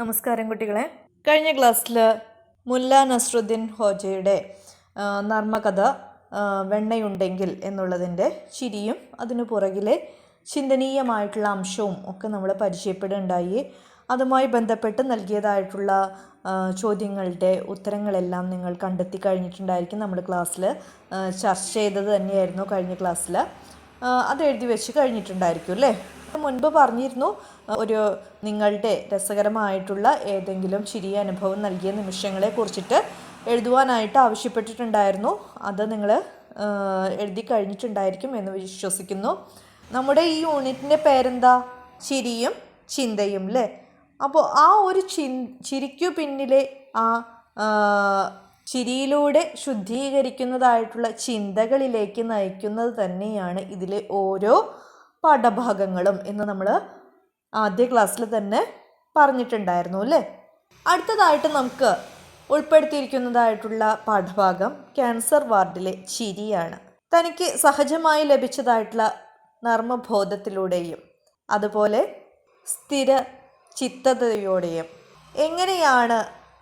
നമസ്കാരം കുട്ടികളെ. കഴിഞ്ഞ ക്ലാസ്സിൽ മുല്ല നസ്രുദ്ദീൻ ഹോജയുടെ നർമ്മകഥ വെണ്ണയുണ്ടെങ്കിൽ എന്നുള്ളതിന്റെ ചിരിയും അതിനു പുറകിലെ ചിന്തനീയമായിട്ടുള്ള അംശവും ഒക്കെ നമ്മൾ പരിചയപ്പെടുകയുണ്ടായി. അതുമായി ബന്ധപ്പെട്ട് നൽകിയതായിട്ടുള്ള ചോദ്യങ്ങളുടെ ഉത്തരങ്ങളെല്ലാം നിങ്ങൾ കണ്ടെത്തി കഴിഞ്ഞിട്ടുണ്ടായിരിക്കും നമ്മൾ ക്ലാസ്സിൽ ചർച്ച ചെയ്തത് തന്നെയായിരുന്നു കഴിഞ്ഞ ക്ലാസ്സിൽ അത് എഴുതി വെച്ച് കഴിഞ്ഞിട്ടുണ്ടായിരിക്കും അല്ലേ? മുൻപ് പറഞ്ഞിരുന്നു ഒരു നിങ്ങളുടെ രസകരമായിട്ടുള്ള ഏതെങ്കിലും ചിരിയ അനുഭവം നൽകിയ നിമിഷങ്ങളെ കുറിച്ചിട്ട് എഴുതുവാനായിട്ട് ആവശ്യപ്പെട്ടിട്ടുണ്ടായിരുന്നു. അത് നിങ്ങൾ എഴുതി കഴിഞ്ഞിട്ടുണ്ടായിരിക്കും എന്ന് വിശ്വസിക്കുന്നു. നമ്മുടെ ഈ യൂണിറ്റിന്റെ പേരെന്താ? ചിരിയും ചിന്തയും അല്ലേ അപ്പോൾ ആ ഒരു ചി ചിരിക്കു പിന്നിലെ ആ ചിരിയിലൂടെ ശുദ്ധീകരിക്കുന്നതായിട്ടുള്ള ചിന്തകളിലേക്ക് നയിക്കുന്നത് തന്നെയാണ് ഇതിലെ ഓരോ പാഠഭാഗങ്ങളും എന്ന് നമ്മൾ ആദ്യ ക്ലാസ്സിൽ തന്നെ പറഞ്ഞിട്ടുണ്ടായിരുന്നു അല്ലേ? അടുത്തതായിട്ട് നമുക്ക് ഉൾപ്പെടുത്തിയിരിക്കുന്നതായിട്ടുള്ള പാഠഭാഗം ക്യാൻസർ വാർഡിലെ ചിരിയാണ്. തനിക്ക് സഹജമായി ലഭിച്ചതായിട്ടുള്ള നർമ്മബോധത്തിലൂടെയും അതുപോലെ സ്ഥിര ചിത്തതയോടെയും എങ്ങനെയാണ്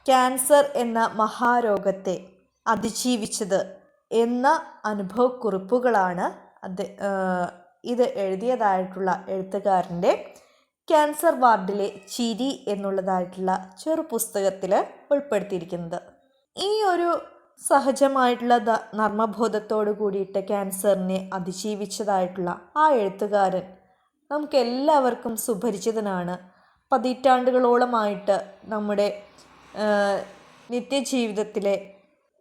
ക്യാൻസർ എന്ന മഹാരോഗത്തെ അതിജീവിച്ചത് എന്ന അനുഭവക്കുറിപ്പുകളാണ് ഇത് എഴുതിയതായിട്ടുള്ള എഴുത്തുകാരന്റെ ക്യാൻസർ വാർഡിലെ ചിരി എന്നുള്ളതായിട്ടുള്ള ചെറു പുസ്തകത്തിൽ ഉൾപ്പെടുത്തിയിരിക്കുന്നത്. ഈ ഒരു സഹജമായിട്ടുള്ള നർമ്മബോധത്തോടു കൂടിയിട്ട് ക്യാൻസറിനെ അതിജീവിച്ചതായിട്ടുള്ള ആ എഴുത്തുകാരൻ നമുക്ക് എല്ലാവർക്കും സുപരിചിതനാണ്. പതിറ്റാണ്ടുകളോളമായിട്ട് നമ്മുടെ നിത്യജീവിതത്തിലെ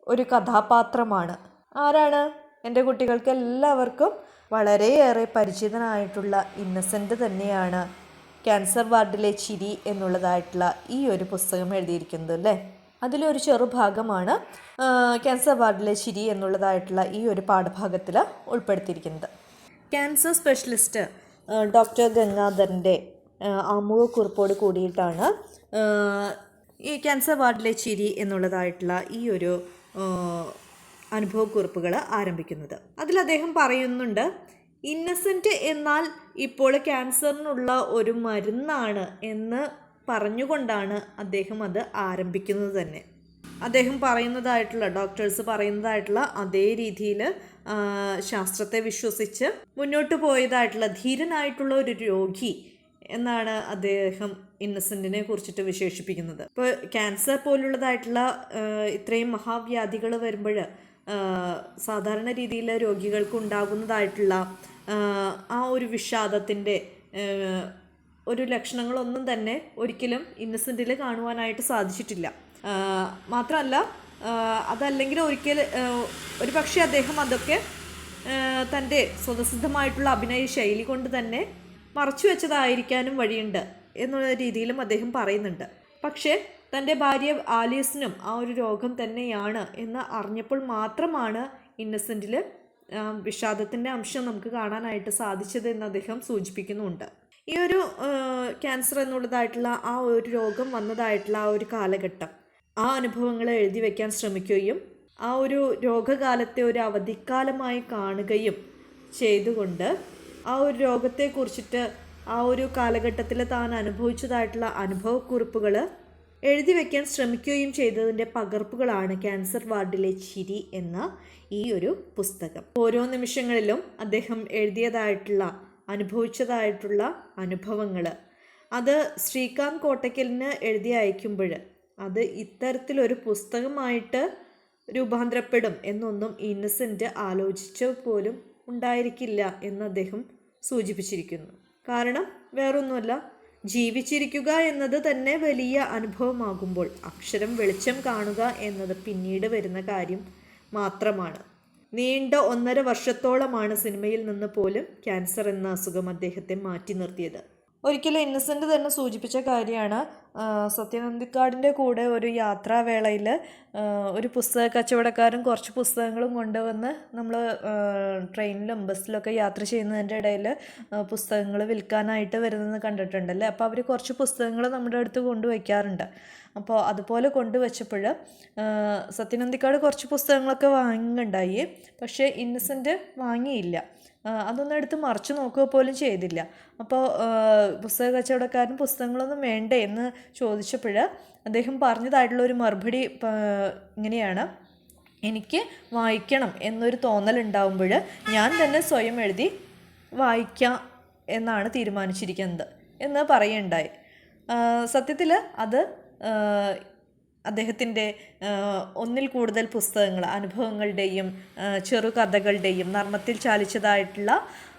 ഒരു കഥാപാത്രമാണ്. ആരാണ്? എന്റെ കുട്ടികൾക്ക് എല്ലാവർക്കും വളരെയേറെ പരിചിതനായിട്ടുള്ള ഇന്നസെന്റ് തന്നെയാണ് ക്യാൻസർ വാർഡിലെ ചിരി എന്നുള്ളതായിട്ടുള്ള ഈ ഒരു പുസ്തകം എഴുതിയിരിക്കുന്നത് അല്ലേ? അതിലൊരു ചെറുഭാഗമാണ് ക്യാൻസർ വാർഡിലെ ചിരി എന്നുള്ളതായിട്ടുള്ള ഈ ഒരു പാഠഭാഗത്തിൽ ഉൾപ്പെടുത്തിയിരിക്കുന്നത്. ക്യാൻസർ സ്പെഷ്യലിസ്റ്റ് ഡോക്ടർ ഗംഗാധരന്റെ ആമുഖക്കുറിപ്പോട് കൂടിയിട്ടാണ് ഈ ക്യാൻസർ വാർഡിലെ ചിരി എന്നുള്ളതായിട്ടുള്ള ഈ ഒരു അനുഭവക്കുറിപ്പുകൾ ആരംഭിക്കുന്നത്. അതിൽ അദ്ദേഹം പറയുന്നുണ്ട് ഇന്നസെന്റ് എന്നാൽ ഇപ്പോൾ ക്യാൻസറിനുള്ള ഒരു മരുന്നാണ് എന്ന് പറഞ്ഞുകൊണ്ടാണ് അദ്ദേഹം അത് ആരംഭിക്കുന്നത് തന്നെ. അദ്ദേഹം പറയുന്നതായിട്ടുള്ള ഡോക്ടേഴ്സ് പറയുന്നതായിട്ടുള്ള അതേ രീതിയിൽ ശാസ്ത്രത്തെ വിശ്വസിച്ച് മുന്നോട്ട് പോയതായിട്ടുള്ള ധീരനായിട്ടുള്ള ഒരു രോഗി എന്നാണ് അദ്ദേഹം ഇന്നസെന്റിനെ കുറിച്ചിട്ട് വിശേഷിപ്പിക്കുന്നത്. ഇപ്പോൾ ക്യാൻസർ പോലുള്ളതായിട്ടുള്ള ഇത്രയും മഹാവ്യാധികൾ വരുമ്പോൾ സാധാരണ രീതിയിൽ രോഗികൾക്ക് ഉണ്ടാകുന്നതായിട്ടുള്ള ആ, ഒരു വിഷാദത്തിന്റെ ഒരു ലക്ഷണങ്ങളൊന്നും തന്നെ ഒരിക്കലും ഇന്നസെന്റിൽ കാണുവാനായിട്ട് സാധിച്ചിട്ടില്ല. മാത്രമല്ല അതല്ലെങ്കിൽ ഒരിക്കൽ ഒരു പക്ഷേ അദ്ദേഹം അതൊക്കെ തന്റെ സ്വതസിദ്ധമായിട്ടുള്ള അഭിനയ ശൈലി കൊണ്ട് തന്നെ മറച്ചു വെച്ചതായിരിക്കാനും വഴിയുണ്ട് എന്നുള്ള രീതിയിലും അദ്ദേഹം പറയുന്നുണ്ട്. പക്ഷേ തന്റെ ഭാര്യ ആലീസിനും ആ ഒരു രോഗം തന്നെയാണ് എന്ന് അറിഞ്ഞപ്പോൾ മാത്രമാണ് ഇന്നസെന്റിൽ വിഷാദത്തിന്റെ അംശം നമുക്ക് കാണാനായിട്ട് സാധിച്ചത് എന്ന് അദ്ദേഹം സൂചിപ്പിക്കുന്നുണ്ട്. ഈ ഒരു ക്യാൻസർ എന്നുള്ളതായിട്ടുള്ള ആ ഒരു രോഗം വന്നതായിട്ടുള്ള ആ ഒരു കാലഘട്ടം ആ അനുഭവങ്ങൾ എഴുതി വയ്ക്കാൻ ശ്രമിക്കുകയും ആ ഒരു രോഗകാലത്തെ ഒരു അവധിക്കാലമായി കാണുകയും ചെയ്തുകൊണ്ട് ആ ഒരു രോഗത്തെക്കുറിച്ചിട്ട് ആ ഒരു കാലഘട്ടത്തിൽ താൻ അനുഭവിച്ചതായിട്ടുള്ള അനുഭവക്കുറിപ്പുകൾ എഴുതി വയ്ക്കാൻ ശ്രമിക്കുകയും ചെയ്തതിന്റെ പകർപ്പുകളാണ് ക്യാൻസർ വാർഡിലെ ചിരി എന്ന ഈ ഒരു പുസ്തകം. ഓരോ നിമിഷങ്ങളിലും അദ്ദേഹം എഴുതിയതായിട്ടുള്ള അനുഭവിച്ചതായിട്ടുള്ള അനുഭവങ്ങൾ അത് ശ്രീകാന്ത് കോട്ടയ്ക്കലിന് എഴുതി അയക്കുമ്പോൾ അത് ഇത്തരത്തിലൊരു പുസ്തകമായിട്ട് രൂപാന്തരപ്പെടും എന്നൊന്നും ഇന്നസെന്റ് ആലോചിച്ച പോലും ഉണ്ടായിരിക്കില്ല എന്ന് അദ്ദേഹം സൂചിപ്പിച്ചിരിക്കുന്നു. കാരണം വേറൊന്നുമല്ല ജീവിച്ചിരിക്കുക എന്നത് തന്നെ വലിയ അനുഭവമാകുമ്പോൾ അക്ഷരം വെളിച്ചം കാണുക എന്നത് പിന്നീട് വരുന്ന കാര്യം മാത്രമാണ്. നീണ്ട ഒന്നര വർഷത്തോളമാണ് സിനിമയിൽ നിന്ന് പോലും ക്യാൻസർ എന്ന അസുഖം അദ്ദേഹത്തെ മാറ്റി നിർത്തിയത്. ഒരിക്കലും ഇന്നസെന്റ് തന്നെ സൂചിപ്പിച്ച കാര്യമാണ്. സത്യനന്ദിക്കാടിന്റെ കൂടെ ഒരു യാത്രാവേളയിൽ ഒരു പുസ്തക കച്ചവടക്കാരൻ കുറച്ച് പുസ്തകങ്ങളും കൊണ്ടുവന്ന് നമ്മൾ ട്രെയിനിലും ബസ്സിലൊക്കെ യാത്ര ചെയ്യുന്നതിന്റെ ഇടയിൽ പുസ്തകങ്ങൾ വിൽക്കാനായിട്ട് വരുന്നത് കണ്ടിട്ടുണ്ടല്ലേ? അപ്പോൾ അവർ കുറച്ച് പുസ്തകങ്ങൾ നമ്മുടെ അടുത്ത് കൊണ്ടുവയ്ക്കാറുണ്ട്. അപ്പോൾ അതുപോലെ കൊണ്ടുവച്ചപ്പോൾ സത്യനന്ദിക്കാട് കുറച്ച് പുസ്തകങ്ങളൊക്കെ വാങ്ങുന്നുണ്ടായി പക്ഷേ ഇന്നസെന്റ് വാങ്ങിയില്ല. അതൊന്നും എടുത്ത് മറിച്ച് നോക്കുക പോലും ചെയ്തില്ല. അപ്പോൾ പുസ്തക കച്ചവടക്കാരൻ പുസ്തകങ്ങളൊന്നും വേണ്ടേ എന്ന് ചോദിച്ചപ്പോൾ അദ്ദേഹം പറഞ്ഞതായിട്ടുള്ള ഒരു മറുപടി ഇങ്ങനെയാണ്. എനിക്ക് വായിക്കണം എന്നൊരു തോന്നലുണ്ടാവുമ്പോൾ ഞാൻ തന്നെ സ്വയം എഴുതി വായിക്കാം എന്നാണ് തീരുമാനിച്ചിരിക്കുന്നത് എന്ന് പറയുണ്ടായി സത്യത്തിൽ അത് അദ്ദേഹത്തിന്റെ ഒന്നിൽ കൂടുതൽ പുസ്തകങ്ങൾ അനുഭവങ്ങളുടെയും ചെറുകഥകളുടെയും നർമ്മത്തിൽ ചാലിച്ചതായിട്ടുള്ള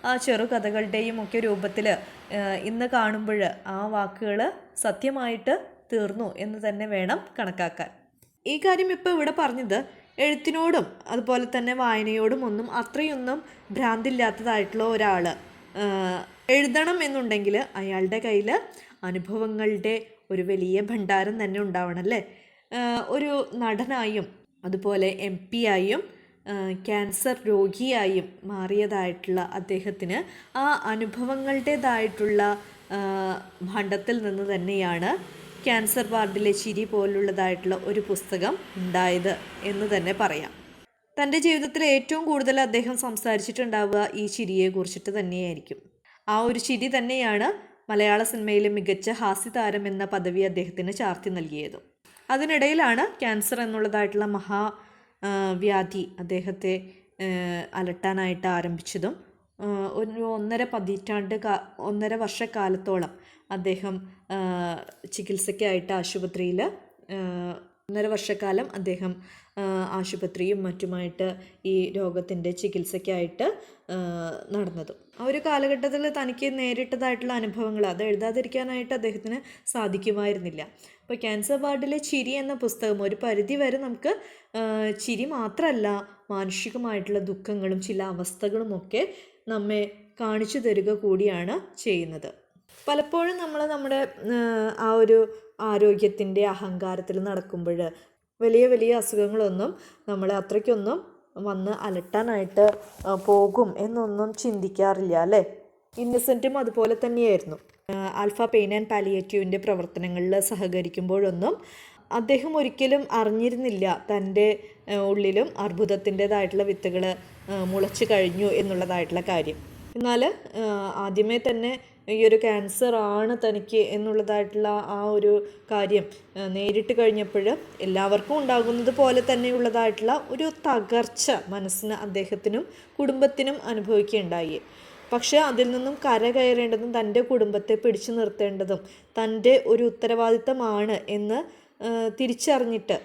ആ ചെറുകഥകളുടെയും ഒക്കെ രൂപത്തിൽ ഇന്ന് കാണുമ്പോൾ ആ വാക്കുകൾ സത്യമായിട്ട് തീർന്നു എന്ന് തന്നെ വേണം കണക്കാക്കാൻ. ഈ കാര്യം ഇപ്പോൾ ഇവിടെ പറഞ്ഞത് എഴുത്തിനോടും അതുപോലെ തന്നെ വായനയോടും ഒന്നും അത്രയൊന്നും ഭ്രാന്തില്ലാത്തതായിട്ടുള്ള ഒരാൾ എഴുതണം എന്നുണ്ടെങ്കിൽ അയാളുടെ കയ്യിൽ അനുഭവങ്ങളുടെ ഒരു വലിയ ഭണ്ഡാരം തന്നെ ഉണ്ടാവണം അല്ലേ? ഒരു നടനായും അതുപോലെ എം പി ആയും ക്യാൻസർ രോഗിയായും മാറിയതായിട്ടുള്ള അദ്ദേഹത്തിന് ആ അനുഭവങ്ങളുടേതായിട്ടുള്ള ഭണ്ഡത്തിൽ നിന്ന് തന്നെയാണ് ക്യാൻസർ വാർഡിലെ ചിരി പോലുള്ളതായിട്ടുള്ള ഒരു പുസ്തകം ഉണ്ടായത് എന്ന് തന്നെ പറയാം. തന്റെ ജീവിതത്തിൽ ഏറ്റവും കൂടുതൽ അദ്ദേഹം സംസാരിച്ചിട്ടുണ്ടാവുക ഈ ചിരിയെ കുറിച്ചിട്ട് തന്നെയായിരിക്കും. ആ ഒരു ചിരി തന്നെയാണ് മലയാള സിനിമയിലെ മികച്ച ഹാസ്യതാരം എന്ന പദവി അദ്ദേഹത്തിന് ചാർത്തി നൽകിയത്. അതിനിടയിലാണ് ക്യാൻസർ എന്നുള്ളതായിട്ടുള്ള മഹാ വ്യാധി അദ്ദേഹത്തെ അലട്ടാനായിട്ട് ആരംഭിച്ചതും ഒരു ഒന്നര പതിറ്റാണ്ട് കാ ഒന്നര വർഷക്കാലത്തോളം അദ്ദേഹം ചികിത്സയ്ക്കായിട്ട് ആശുപത്രിയിൽ ഒന്നര വർഷക്കാലം അദ്ദേഹം ആശുപത്രിയും മറ്റുമായിട്ട് ഈ രോഗത്തിന്റെ ചികിത്സയ്ക്കായിട്ട് നടന്നതും. ആ ഒരു കാലഘട്ടത്തിൽ തനിക്ക് നേരിട്ടതായിട്ടുള്ള അനുഭവങ്ങൾ അത് എഴുതാതിരിക്കാനായിട്ട് അദ്ദേഹത്തിന് സാധിക്കുമായിരുന്നില്ല. അപ്പോൾ ക്യാൻസർ വാർഡിലെ ചിരി എന്ന പുസ്തകം ഒരു പരിധി വരെ നമുക്ക് ചിരി മാത്രമല്ല മാനുഷികമായിട്ടുള്ള ദുഃഖങ്ങളും ചില അവസ്ഥകളുമൊക്കെ നമ്മെ കാണിച്ചു തരിക കൂടിയാണ് ചെയ്യുന്നത്. പലപ്പോഴും നമ്മൾ നമ്മുടെ ആ, ഒരു ആരോഗ്യത്തിന്റെ അഹങ്കാരത്തിൽ നടക്കുമ്പോൾ വലിയ വലിയ അസുഖങ്ങളൊന്നും നമ്മളെ അത്രയ്ക്കൊന്നും വന്ന് അലട്ടാനായിട്ട് പോകും എന്നൊന്നും ചിന്തിക്കാറില്ല അല്ലേ? ഇന്നസെന്റും അതുപോലെ തന്നെയായിരുന്നു. ആൽഫ പെയിൻ ആൻഡ് പാലിയേറ്റീവിന്റെ പ്രവർത്തനങ്ങളിൽ സഹകരിക്കുമ്പോഴൊന്നും അദ്ദേഹം ഒരിക്കലും അറിഞ്ഞിരുന്നില്ല തന്റെ ഉള്ളിലും അർബുദത്തിന്റെതായിട്ടുള്ള വിത്തുകൾ മുളച്ചു കഴിഞ്ഞു എന്നുള്ളതായിട്ടുള്ള കാര്യം. എന്നാൽ ആദ്യമേ തന്നെ ഈ ഒരു ക്യാൻസർ ആണ് തനിക്ക് എന്നുള്ളതായിട്ടുള്ള ആ ഒരു കാര്യം നേരിട്ട് കഴിഞ്ഞപ്പോൾ എല്ലാവർക്കും ഉണ്ടാകുന്നത് പോലെ തന്നെയുള്ളതായിട്ടുള്ള ഒരു തകർച്ച മനസ്സിന് അദ്ദേഹത്തിനും കുടുംബത്തിനും അനുഭവിക്കുകയുണ്ടായി. പക്ഷേ അതിൽ നിന്നും കരകയറേണ്ടതും തന്റെ കുടുംബത്തെ പിടിച്ചു നിർത്തേണ്ടതും തന്റെ ഒരു ഉത്തരവാദിത്തമാണ് എന്ന് തിരിച്ചറിഞ്ഞിട്ട്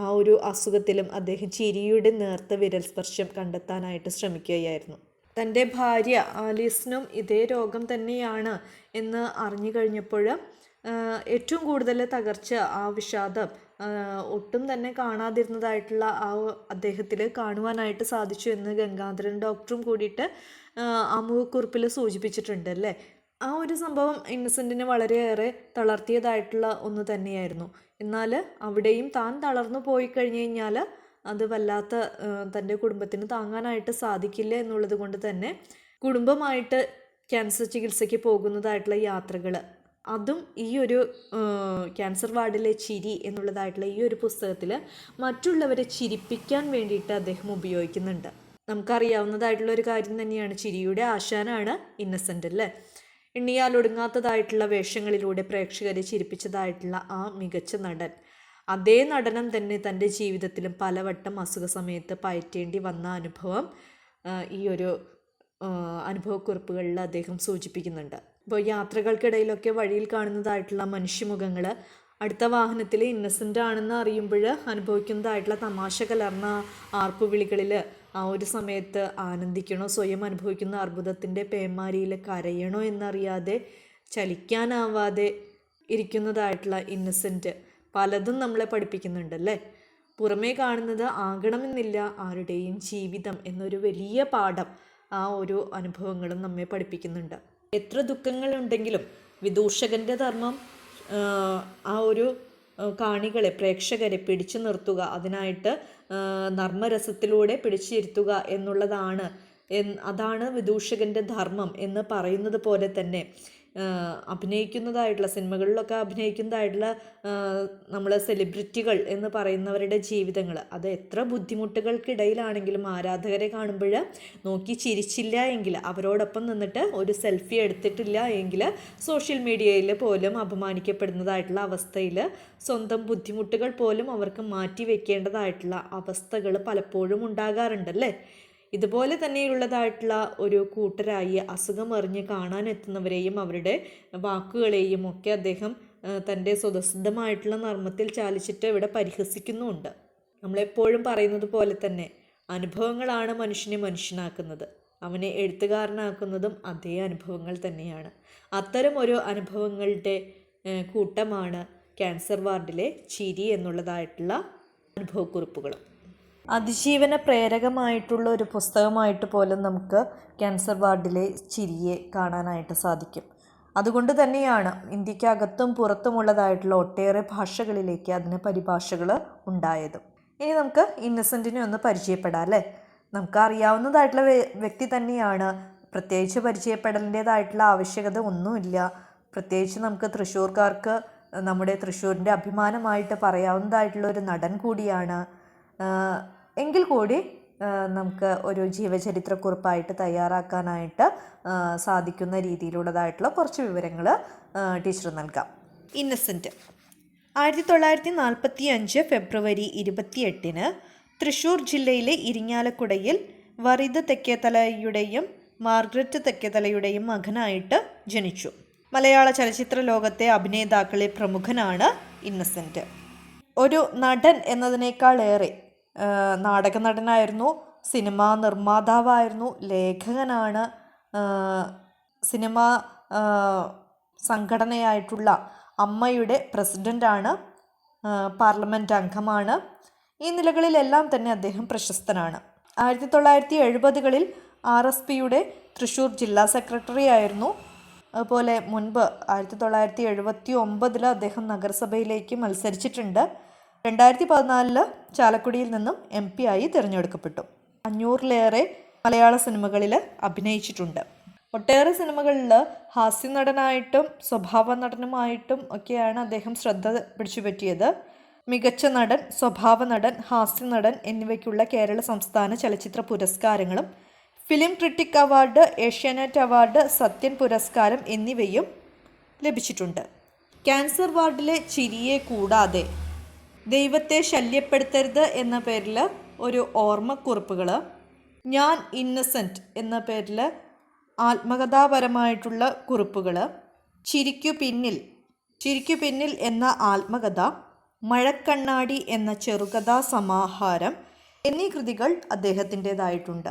ആ ഒരു അസുഖത്തിലും അദ്ദേഹം ചിരിയുടെ നേർത്ത വിരൽ സ്പർശം കണ്ടെത്താനായിട്ട് ശ്രമിക്കുകയായിരുന്നു. തന്റെ ഭാര്യ ആലീസിനും ഇതേ രോഗം തന്നെയാണ് എന്ന് അറിഞ്ഞു കഴിഞ്ഞപ്പോൾ ഏറ്റവും കൂടുതൽ തകർച്ച ആ വിഷാദം ഒട്ടും തന്നെ കാണാതിരുന്നതായിട്ടുള്ള ആ അദ്ദേഹത്തിൽ കാണുവാനായിട്ട് സാധിച്ചു എന്ന് ഗംഗാധരൻ ഡോക്ടറും കൂടിയിട്ട് ആ, മുഖക്കുറിപ്പിൽ സൂചിപ്പിച്ചിട്ടുണ്ട് അല്ലേ? ആ ഒരു സംഭവം ഇന്നസെന്റിനെ വളരെയേറെ തളർത്തിയതായിട്ടുള്ള ഒന്ന് തന്നെയായിരുന്നു. എന്നാൽ അവിടെയും താൻ തളർന്നു പോയി കഴിഞ്ഞു കഴിഞ്ഞാൽ അത് വല്ലാത്ത തന്റെ കുടുംബത്തിന് താങ്ങാനായിട്ട് സാധിക്കില്ല എന്നുള്ളത് കൊണ്ട് തന്നെ കുടുംബമായിട്ട് ക്യാൻസർ ചികിത്സയ്ക്ക് പോകുന്നതായിട്ടുള്ള യാത്രകൾ. അതും ഈ ഒരു ക്യാൻസർ വാർഡിലെ ചിരി എന്നുള്ളതായിട്ടുള്ള ഈ ഒരു പുസ്തകത്തിൽ മറ്റുള്ളവരെ ചിരിപ്പിക്കാൻ വേണ്ടിയിട്ട് അദ്ദേഹം ഉപയോഗിക്കുന്നുണ്ട്. നമുക്കറിയാവുന്നതായിട്ടുള്ള ഒരു കാര്യം തന്നെയാണ്. ചിരിയുടെ ആശാനാണ് ഇന്നസെന്റ് അല്ലേ? എണ്ണിയാൽ ഒടുങ്ങാത്തതായിട്ടുള്ള വേഷങ്ങളിലൂടെ പ്രേക്ഷകരെ ചിരിപ്പിച്ചതായിട്ടുള്ള ആ മികച്ച നടൻ. അതേ നടനം തന്നെ തന്റെ ജീവിതത്തിലും പലവട്ടം അസുഖ സമയത്ത് പയറ്റേണ്ടി വന്ന അനുഭവം ഈ ഒരു അനുഭവക്കുറിപ്പുകളിൽ അദ്ദേഹം സൂചിപ്പിക്കുന്നുണ്ട്. ഇപ്പോൾ യാത്രകൾക്കിടയിലൊക്കെ വഴിയിൽ കാണുന്നതായിട്ടുള്ള മനുഷ്യമുഖങ്ങൾ അടുത്ത വാഹനത്തിൽ ഇന്നസെന്റ് ആണെന്ന് അറിയുമ്പോൾ അനുഭവിക്കുന്നതായിട്ടുള്ള തമാശ കലർന്ന ആർപ്പുവിളികളിൽ ആ ഒരു സമയത്ത് ആനന്ദിക്കണോ സ്വയം അനുഭവിക്കുന്ന അർബുദത്തിന്റെ പേമാരിയിൽ കരയണോ എന്നറിയാതെ ചലിക്കാനാവാതെ ഇരിക്കുന്നതായിട്ടുള്ള ഇന്നസെന്റ് പലതും നമ്മളെ പഠിപ്പിക്കുന്നുണ്ടല്ലേ? പുറമേ കാണുന്നത് ആകണമെന്നില്ല ആരുടെയും ജീവിതം എന്നൊരു വലിയ പാഠം ആ ഒരു അനുഭവങ്ങളും നമ്മെ പഠിപ്പിക്കുന്നുണ്ട്. എത്ര ദുഃഖങ്ങളുണ്ടെങ്കിലും വിദൂഷകന്റെ ധർമ്മം ആ, ഒരു കാണികളെ പ്രേക്ഷകരെ പിടിച്ചു നിർത്തുക. അതിനായിട്ട് നർമ്മരസത്തിലൂടെ പിടിച്ചിരുത്തുക എന്നുള്ളതാണ് അതാണ് വിദൂഷകന്റെ ധർമ്മം എന്ന് പറയുന്നത് പോലെ തന്നെ. അഭിനയിക്കുന്നതായിട്ടുള്ള സിനിമകളിലൊക്കെ അഭിനയിക്കുന്നതായിട്ടുള്ള നമ്മൾ സെലിബ്രിറ്റികൾ എന്ന് പറയുന്നവരുടെ ജീവിതങ്ങൾ. അത് എത്ര ബുദ്ധിമുട്ടുകൾക്കിടയിലാണെങ്കിലും ആരാധകരെ കാണുമ്പോൾ നോക്കി ചിരിച്ചില്ല എങ്കിൽ അവരോടൊപ്പം നിന്നിട്ട് ഒരു സെൽഫി എടുത്തിട്ടില്ല എങ്കിൽ സോഷ്യൽ മീഡിയയിൽ പോലും അപമാനിക്കപ്പെടുന്നതായിട്ടുള്ള അവസ്ഥയിൽ സ്വന്തം ബുദ്ധിമുട്ടുകൾ പോലും അവർക്ക് മാറ്റി വെക്കേണ്ടതായിട്ടുള്ള അവസ്ഥകൾ പലപ്പോഴും ഉണ്ടാകാറുണ്ടല്ലേ ഇതുപോലെ തന്നെയുള്ളതായിട്ടുള്ള ഒരു കൂട്ടരായി അസുഖമറിഞ്ഞ് കാണാനെത്തുന്നവരെയും അവരുടെ വാക്കുകളെയും ഒക്കെ അദ്ദേഹം തന്റെ സ്വതസിദ്ധമായിട്ടുള്ള നർമ്മത്തിൽ ചാലിച്ചിട്ട് ഇവിടെ പരിഹസിക്കുന്നുമുണ്ട്. നമ്മളെപ്പോഴും പറയുന്നത് പോലെ തന്നെ അനുഭവങ്ങളാണ് മനുഷ്യനെ മനുഷ്യനാക്കുന്നത്. അവനെ എഴുത്തുകാരനാക്കുന്നതും അതേ അനുഭവങ്ങൾ തന്നെയാണ്. അത്തരം ഒരു അനുഭവങ്ങളുടെ കൂട്ടമാണ് ക്യാൻസർ വാർഡിലെ ചിരി എന്നുള്ളതായിട്ടുള്ള അനുഭവക്കുറിപ്പുകളും. അതിജീവന പ്രേരകമായിട്ടുള്ള ഒരു പുസ്തകമായിട്ട് പോലും നമുക്ക് ക്യാൻസർ വാർഡിലെ ചിരിയെ കാണാനായിട്ട് സാധിക്കും. അതുകൊണ്ട് തന്നെയാണ് ഇന്ത്യക്കകത്തും പുറത്തുമുള്ളതായിട്ടുള്ള ഒട്ടേറെ ഭാഷകളിലേക്ക് അതിന് പരിഭാഷകൾ ഉണ്ടായതും. ഇനി നമുക്ക് ഇന്നസെന്റിനെ ഒന്ന് പരിചയപ്പെടാം അല്ലേ? നമുക്ക് അറിയാവുന്നതായിട്ടുള്ള വ്യക്തി തന്നെയാണ്. പ്രത്യേകിച്ച് പരിചയപ്പെടേണ്ടതായിട്ടുള്ള ആവശ്യകത ഒന്നുമില്ല. പ്രത്യേകിച്ച് നമുക്ക് തൃശ്ശൂർക്കാർക്ക് നമ്മുടെ തൃശ്ശൂരിന്റെ അഭിമാനമായിട്ട് പറയാവുന്നതായിട്ടുള്ള ഒരു നടൻ കൂടിയാണ്. എങ്കിൽ കൂടി നമുക്ക് ഒരു ജീവചരിത്രക്കുറിപ്പായിട്ട് തയ്യാറാക്കാനായിട്ട് സാധിക്കുന്ന രീതിയിലുള്ളതായിട്ടുള്ള കുറച്ച് വിവരങ്ങൾ ടീച്ചർ നൽകാം. ഇന്നസെന്റ് ആയിരത്തി തൊള്ളായിരത്തി നാൽപ്പത്തി അഞ്ച് ഫെബ്രുവരി ഇരുപത്തിയെട്ടിന് തൃശ്ശൂർ ജില്ലയിലെ ഇരിങ്ങാലക്കുടയിൽ വറിദ് തെക്കേത്തലയുടെയും മാർഗ്രറ്റ് തെക്കേത്തലയുടെയും മകനായിട്ട് ജനിച്ചു. മലയാള ചലച്ചിത്ര ലോകത്തെ അഭിനേതാക്കളിൽ പ്രമുഖനാണ് ഇന്നസെന്റ് ഒരു നടൻ എന്നതിനേക്കാളേറെ നാടക നടനായിരുന്നു സിനിമാ നിർമ്മാതാവായിരുന്നു ലേഖകനാണ്. സിനിമാ സംഘടനയായിട്ടുള്ള അമ്മയുടെ പ്രസിഡന്റാണ് പാർലമെന്റ് അംഗമാണ്. ഈ നിലകളിലെല്ലാം തന്നെ അദ്ദേഹം പ്രശസ്തനാണ്. ആയിരത്തി തൊള്ളായിരത്തി എഴുപതുകളിൽ ആർ എസ് പിയുടെ തൃശ്ശൂർ ജില്ലാ സെക്രട്ടറി ആയിരുന്നു. അതുപോലെ മുൻപ് ആയിരത്തി തൊള്ളായിരത്തി എഴുപത്തി ഒമ്പതിൽ അദ്ദേഹം നഗരസഭയിലേക്ക് മത്സരിച്ചിട്ടുണ്ട്. രണ്ടായിരത്തി പതിനാലിൽ ചാലക്കുടിയിൽ നിന്നും എം പി ആയി തിരഞ്ഞെടുക്കപ്പെട്ടു. അഞ്ഞൂറിലേറെ മലയാള സിനിമകളിൽ അഭിനയിച്ചിട്ടുണ്ട്. ഒട്ടേറെ സിനിമകളിൽ ഹാസ്യ നടനായിട്ടും സ്വഭാവ നടനുമായിട്ടും ഒക്കെയാണ് അദ്ദേഹം ശ്രദ്ധ പിടിച്ചുപറ്റിയത്. മികച്ച നടൻ സ്വഭാവ നടൻ ഹാസ്യ നടൻ എന്നിവയ്ക്കുള്ള കേരള സംസ്ഥാന ചലച്ചിത്ര പുരസ്കാരങ്ങളും film critic award Asianet award Sathyan പുരസ്കാരം എന്നിവയും ലഭിച്ചിട്ടുണ്ട്. ക്യാൻസർ വാർഡിലെ ചിരിയെ കൂടാതെ ദൈവത്തെ ശല്യപ്പെടുത്തരുത് എന്ന പേരിൽ ഒരു ഓർമ്മക്കുറിപ്പുകൾ ഞാൻ ഇന്നസെന്റ് എന്ന പേരിൽ ആത്മകഥാപരമായിട്ടുള്ള കുറിപ്പുകൾ ചിരിക്കു പിന്നിൽ ചിരിക്കു പിന്നിൽ എന്ന ആത്മകഥ മഴക്കണ്ണാടി എന്ന ചെറുകഥാ സമാഹാരം എന്നീ കൃതികൾ അദ്ദേഹത്തിന്റെതായിട്ടുണ്ട്.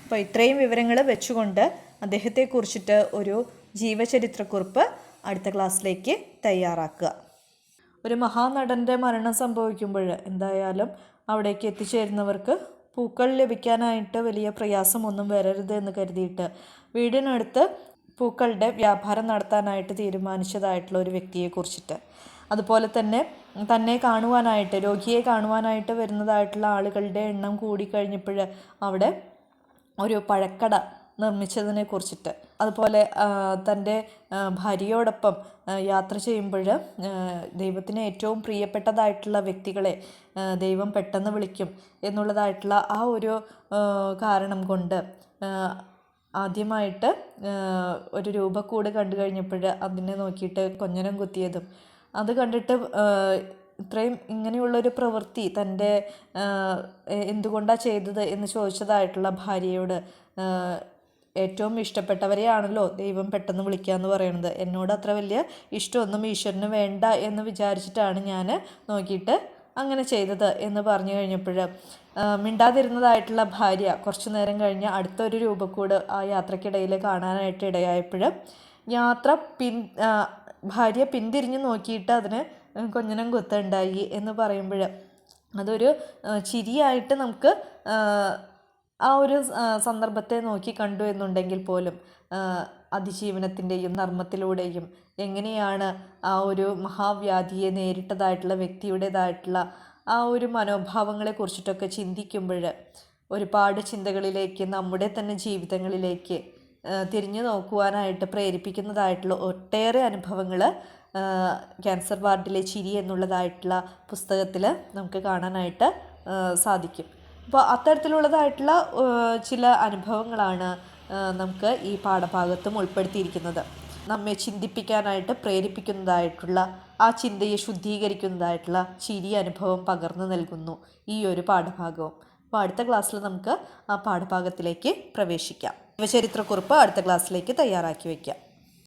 അപ്പോൾ ഇത്രയും വിവരങ്ങൾ വെച്ചുകൊണ്ട് അദ്ദേഹത്തെക്കുറിച്ചിട്ട് ഒരു ജീവചരിത്രക്കുറിപ്പ് അടുത്ത ക്ലാസ്സിലേക്ക് തയ്യാറാക്കുക. ഒരു മഹാനടന്റെ മരണം സംഭവിക്കുമ്പോൾ എന്തായാലും അവിടേക്ക് എത്തിച്ചേരുന്നവർക്ക് പൂക്കൾ ലഭിക്കാനായിട്ട് വലിയ പ്രയാസമൊന്നും വരരുത് എന്ന് കരുതിയിട്ട് വീടിനടുത്ത് പൂക്കളുടെ വ്യാപാരം നടത്താനായിട്ട് തീരുമാനിച്ചതായിട്ടുള്ള ഒരു വ്യക്തിയെ കുറിച്ചിട്ട്. അതുപോലെ തന്നെ തന്നെ കാണുവാനായിട്ട് രോഗിയെ കാണുവാനായിട്ട് വരുന്നതായിട്ടുള്ള ആളുകളുടെ എണ്ണം കൂടിക്കഴിഞ്ഞപ്പോൾ അവിടെ ഒരു പഴക്കട നിർമ്മിച്ചതിനെ കുറിച്ചിട്ട്. അതുപോലെ തന്റെ ഭാര്യയോടൊപ്പം യാത്ര ചെയ്യുമ്പോൾ ദൈവത്തിന് ഏറ്റവും പ്രിയപ്പെട്ടതായിട്ടുള്ള വ്യക്തികളെ ദൈവം പെട്ടെന്ന് വിളിക്കും എന്നുള്ളതായിട്ടുള്ള ആ ഒരു കാരണം കൊണ്ട് ആദ്യമായിട്ട് ഒരു രൂപക്കൂട് കണ്ടു കഴിഞ്ഞപ്പോൾ അതിനെ നോക്കിയിട്ട് കൊഞ്ഞനം കുത്തിയതും. അത് കണ്ടിട്ട് ഇത്രയും ഇങ്ങനെയുള്ളൊരു പ്രവൃത്തി തന്റെ എന്തുകൊണ്ടാണ് ചെയ്തത് എന്ന് ചോദിച്ചതായിട്ടുള്ള ഭാര്യയോട് ഏറ്റവും ഇഷ്ടപ്പെട്ടവരെയാണല്ലോ ദൈവം പെട്ടെന്ന് വിളിക്കുക എന്ന് പറയുന്നത് എന്നോട് അത്ര വലിയ ഇഷ്ടമൊന്നും ഈശ്വരന് വേണ്ട എന്ന് വിചാരിച്ചിട്ടാണ് ഞാൻ നോക്കിയിട്ട് അങ്ങനെ ചെയ്തത് എന്ന് പറഞ്ഞു കഴിഞ്ഞപ്പോൾ മിണ്ടാതിരുന്നതായിട്ടുള്ള ഭാര്യ കുറച്ചു നേരം കഴിഞ്ഞ് അടുത്തൊരു രൂപക്കൂട് ആ യാത്രക്കിടയിൽ കാണാനായിട്ട് ഇടയായപ്പോൾ യാത്ര പിൻ ഭാര്യ പിന്തിരിഞ്ഞ് നോക്കിയിട്ട് അതിന് കൊഞ്ഞനം കുത്തുണ്ടായി എന്ന് പറയുമ്പോൾ അതൊരു ചിരിയായിട്ട് നമുക്ക് ആ, ഒരു സന്ദർഭത്തെ നോക്കി കണ്ടു എന്നുണ്ടെങ്കിൽ പോലും അതിജീവനത്തിന്റെയും നർമ്മത്തിലൂടെയും എങ്ങനെയാണ് ആ ഒരു മഹാവ്യാധിയെ നേരിട്ടതായിട്ടുള്ള വ്യക്തിയുടേതായിട്ടുള്ള ആ ഒരു മനോഭാവങ്ങളെ കുറിച്ചിട്ടൊക്കെ ചിന്തിക്കുമ്പോൾ ഒരുപാട് ചിന്തകളിലേക്ക് നമ്മുടെ തന്നെ ജീവിതങ്ങളിലേക്ക് തിരിഞ്ഞു നോക്കുവാനായിട്ട് പ്രേരിപ്പിക്കുന്നതായിട്ടുള്ള ഒട്ടേറെ അനുഭവങ്ങൾ ക്യാൻസർ വാർഡിലെ ചിരി എന്നുള്ളതായിട്ടുള്ള പുസ്തകത്തിൽ നമുക്ക് കാണാനായിട്ട് സാധിക്കും. അപ്പോൾ അത്തരത്തിലുള്ളതായിട്ടുള്ള ചില അനുഭവങ്ങളാണ് നമുക്ക് ഈ പാഠഭാഗത്തും ഉൾപ്പെടുത്തിയിരിക്കുന്നത്. നമ്മെ ചിന്തിപ്പിക്കാനായിട്ട് പ്രേരിപ്പിക്കുന്നതായിട്ടുള്ള ആ ചിന്തയെ ശുദ്ധീകരിക്കുന്നതായിട്ടുള്ള ചിരി അനുഭവം പകർന്നു നൽകുന്നു ഈ ഒരു പാഠഭാഗവും. അപ്പോൾ അടുത്ത ക്ലാസ്സിൽ നമുക്ക് ആ പാഠഭാഗത്തിലേക്ക് പ്രവേശിക്കാം. ശിവചരിത്രക്കുറിപ്പ് അടുത്ത ക്ലാസ്സിലേക്ക് തയ്യാറാക്കി വയ്ക്കാം